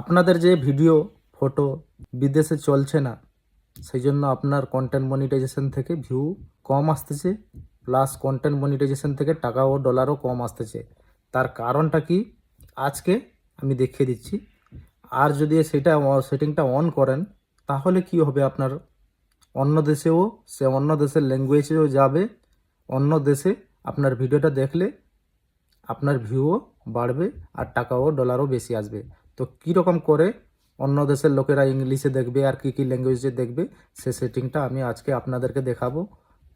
আপনাদের যে video, photo বিদেশে চলছে না, সেই জন্য আপনার কন্টেন্ট মনিটাইজেশন থেকে ভিউ কম আসতেছে প্লাস কন্টেন্ট মনিটাইজেশন থেকে টাকা ও ডলারও কম আসতেছে। তার কারণটা কি? আজকে আমি দেখিয়ে দিচ্ছি। আর যদি সেটা সেটিংটা অন করেন, তাহলে কি হবে আপনার? অন্য দেশেও, সে অন্য দেশের ল্যাঙ্গুয়েজেও যাবে, অন্য দেশে আপনার ভিডিওটা দেখলে আপনার ভিউও বাড়বে আর টাকাও ডলারও বেশি আসবে। তো কীরকম করে অন্য দেশের লোকেরা ইংলিশে দেখবে আর কী কী ল্যাঙ্গুয়েজে দেখবে, সে সেটিংটা আমি আজকে আপনাদেরকে দেখাবো।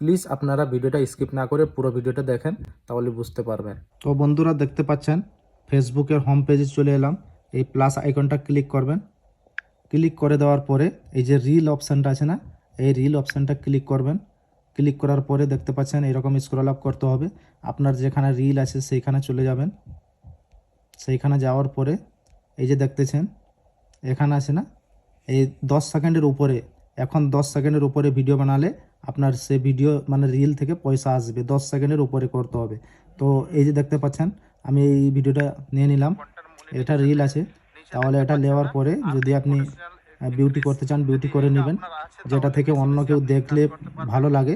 প্লিজ আপনারা ভিডিওটা স্কিপ না করে পুরো ভিডিওটা দেখেন, তাহলে বুঝতে পারবেন। তো বন্ধুরা দেখতে পাচ্ছেন ফেসবুকের হোম পেজে চলে এলাম। এই প্লাস আইকনটা ক্লিক করবেন। ক্লিক করে দেওয়ার পরে এই যে রিল অপশানটা আছে না, এই রিল অপশানটা ক্লিক করবেন। ক্লিক করার পরে দেখতে পাচ্ছেন, এরকম স্ক্রল আপ করতে হবে। আপনার যেখানে রিল আছে সেইখানে চলে যাবেন। সেইখানে যাওয়ার পরে এই যে দেখতেছেন, এখানে আছে না? এই দশ সেকেন্ডের উপরে, এখন দশ সেকেন্ডের উপরে ভিডিও বানালে আপনার সে ভিডিও মানে রিল থেকে পয়সা আসবে। দশ সেকেন্ডের উপরে করতে হবে। তো এই যে দেখতে পাচ্ছেন, আমি এই ভিডিওটা নিয়ে নিলাম। এটা রিল আছে। তাহলে এটা নেওয়ার পরে যদি আপনি বিউটি করতে চান বিউটি করে নেবেন। যেটা থেকে অন্য কেউ দেখলে ভালো লাগে।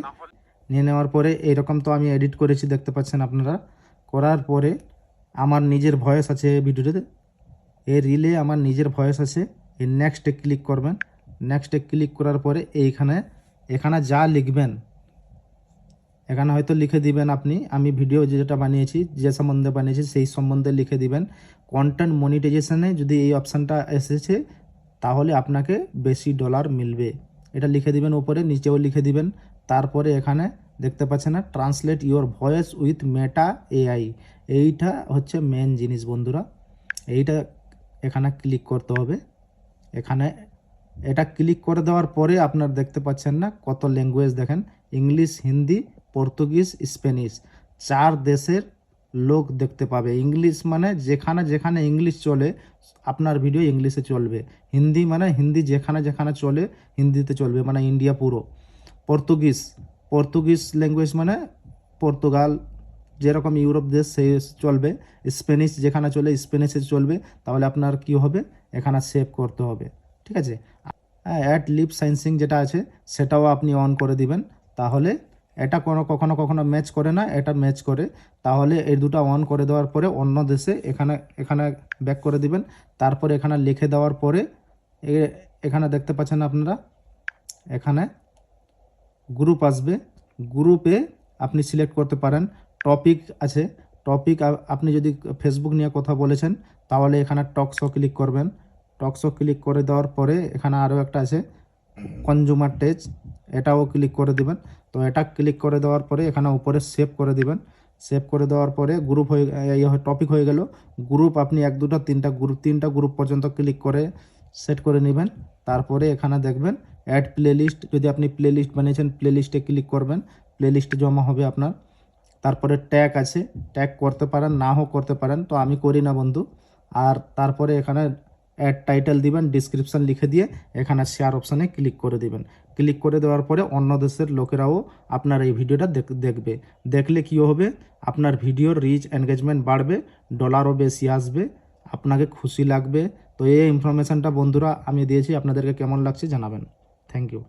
নিয়ে নেওয়ার পরে এরকম তো আমি এডিট করেছি, দেখতে পাচ্ছেন আপনারা। করার পরে আমার নিজের ভয়েস আছে ভিডিওতে এই রিলে আমার নিজের ভয়েস আছে। এই নেক্সটে ক্লিক করবেন। নেক্সটে ক্লিক করার পরে এইখানে, এখানে যা লিখবেন, এখানে হয়তো লিখে দিবেন আপনি। আমি ভিডিও যেটা বানিয়েছি, যে সম্বন্ধে বানিয়েছি, সেই সম্বন্ধে লিখে দিবেন। কন্টেন্ট মনিটাইজেশনে যদি এই অপশানটা এসেছে, তাহলে আপনাকে বেশি ডলার মিলবে। এটা লিখে দিবেন উপরে, নিচেও লিখে দিবেন। তারপরে এখানে দেখতে পাচ্ছেন না translate your voice with Meta AI এইটা হচ্ছে মেন জিনিস বন্ধুরা। এইটা এখানে ক্লিক করতে হবে। এখানে এটা ক্লিক করে দেওয়ার পরে আপনার দেখতে পাচ্ছেন না কত ল্যাঙ্গুয়েজ দেখেন। ইংলিশ হিন্দি পর্তুগিজ স্প্যানিশ চার দেশের লোক দেখতে পাবে। ইংলিশ মানে যেখানে যেখানে ইংলিশ চলে, আপনার ভিডিও ইংলিশে চলবে। হিন্দি মানে হিন্দি যেখানে যেখানে চলে হিন্দিতে চলবে মানে ইন্ডিয়া পুরো। পর্তুগিজ পর্তুগিজ ল্যাঙ্গুয়েজ মানে পর্তুগাল যেরকম ইউরোপ দেশ, সে চলবে। স্প্যানিশ যেখানে চলে স্প্যানিশে চলবে, তাহলে আপনার কি হবে? এখানে সেভ করতে হবে। ঠিক আছে? অ্যাড লিপ সাইন্সিং যেটা আছে, সেটাও আপনি অন করে দিবেন। তাহলে এটা কোনো কখনো কখনো ম্যাচ করে না, এটা ম্যাচ করে। তাহলে এই দুটো অন করে দেওয়ার পরে অন্য দেশে এখানে এখানে ব্যাক করে দিবেন। তারপরে এখানে লিখে দেওয়ার পরে এখানে দেখতে পাচ্ছেন আপনারা? এখানে গ্রুপ আসবে। গ্রুপে আপনি সিলেক্ট করতে পারেন। টপিক আছে। টপিক আপনি যদি ফেসবুক নিয়ে কথা বলেছেন, তাহলে এখানে টকশো ক্লিক করবেন। টকশো ক্লিক করে দেওয়ার পরে এখানে আরও একটা আছে কনজুমার টেচ এটাও ক্লিক করে দিবেন। তো এটা ক্লিক করে দেওয়ার পরে এখানে উপরে সেভ করে দিবেন। সেভ করে দেওয়ার পরে গ্রুপ হয়ে টপিক হয়ে গেল। গ্রুপ আপনি এক, দুটো, তিনটা গ্রুপ তিনটা গ্রুপ পর্যন্ত ক্লিক করে সেট করে নেবেন। তারপরে এখানে দেখবেন অ্যাড প্লেলিস্ট যদি আপনি প্লেলিস্ট বানিয়েছেন প্লেলিস্টে ক্লিক করবেন। প্লেলিস্টে জমা হবে আপনার। তারপরে ট্যাগ আছে। ট্যাগ করতে পারেন, নাও করতে পারেন, তো আমি করি না বন্ধু। আর তারপরে এখানে অ্যাড টাইটেল দিবেন ডিসক্রিপশন লিখে দিয়ে এখানে শেয়ার অপশানে ক্লিক করে দিবেন। ক্লিক করে দেওয়ার পরে অন্য দেশের লোকেরাও আপনার এই ভিডিওটা দেখ- দেখবে। দেখলে কি হবে? আপনার ভিডিওর রিচ এনগেজমেন্ট বাড়বে ডলারও বেশি আসবে, আপনাকে খুশি লাগবে। তো এই ইনফরমেশনটা বন্ধুরা আমি দিয়েছি, আপনাদেরকে কেমন লাগছে জানাবেন। Thank you